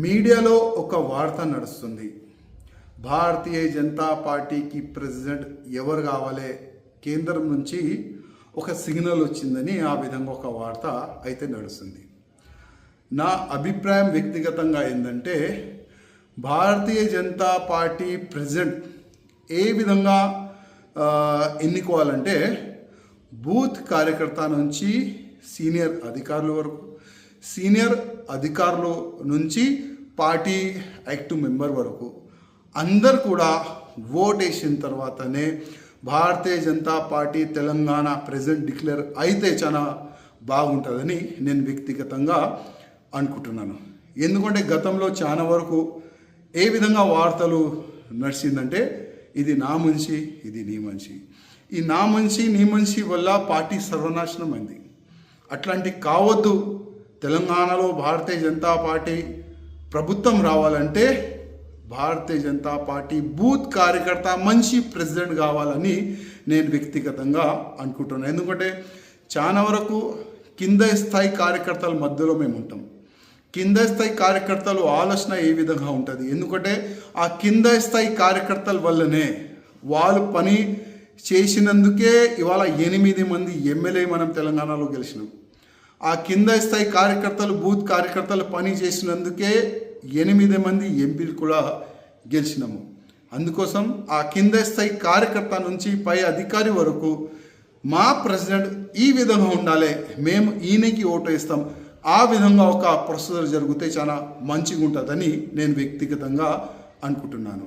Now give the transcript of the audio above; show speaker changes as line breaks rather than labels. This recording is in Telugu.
మీడియాలో ఒక వార్త నడుస్తుంది. భారతీయ జనతా పార్టీకి ప్రెసిడెంట్ ఎవరు కావాలి కేంద్రం నుంచి ఒక సిగ్నల్ వచ్చిందని ఆ విధంగా ఒక వార్త అయితే నడుస్తుంది. నా అభిప్రాయం వ్యక్తిగతంగా ఏంటంటే భారతీయ జనతా పార్టీ ప్రెసిడెంట్ ఏ విధంగా ఎన్నుకోవాలంటే బూత్ కార్యకర్త నుంచి సీనియర్ అధికారుల వరకు సీనియర్ అధికారుల నుంచి పార్టీ యాక్టివ్ మెంబర్ వరకు అందరు కూడా ఓట్ వేసిన తర్వాతనే Bharatiya Janata party Telangana president declare అయితే చాలా బాగుంటుందని నేను వ్యక్తిగతంగా అనుకుంటున్నాను. ఎందుకంటే గతంలో చాలా వరకు ఏ విధంగా వార్తలు నడిచిందంటే ఇది నా మనిషి ఇది నీ మనిషి. ఈ నా మనిషి నీ మనిషి వల్ల పార్టీ సర్వనాశనం అయింది. అట్లాంటి కావద్దు. తెలంగాణలో భారతీయ జనతా పార్టీ ప్రభుత్వం రావాలంటే భారతీయ జనతా పార్టీ బూత్ కార్యకర్త మంచి ప్రెసిడెంట్ కావాలని నేను వ్యక్తిగతంగా అనుకుంటున్నాను. ఎందుకంటే చాలా వరకు కింద స్థాయి కార్యకర్తల మధ్యలో మేము ఉంటాం. కింద స్థాయి కార్యకర్తలు ఆలోచన ఏ విధంగా ఉంటుంది? ఎందుకంటే ఆ కింద స్థాయి కార్యకర్తల వల్లనే వాళ్ళు పని చేసినందుకే ఇవాళ ఎనిమిది మంది ఎమ్మెల్యే మనం తెలంగాణలో గెలిచినాం. ఆ కింద స్థాయి కార్యకర్తలు బూత్ కార్యకర్తలు పని చేసినందుకే ఎనిమిది మంది ఎంపీలు కూడా గెలిచినాము. అందుకోసం ఆ కింద స్థాయి కార్యకర్త నుంచి పై అధికారి వరకు మా ప్రెసిడెంట్ ఈ విధంగా ఉండాలి. మేము ఈయనకి ఓటు వేస్తాం. ఆ విధంగా ఒక ప్రొసీజర్ జరిగితే చాలా మంచిగా ఉంటుందని నేను వ్యక్తిగతంగా అనుకుంటున్నాను.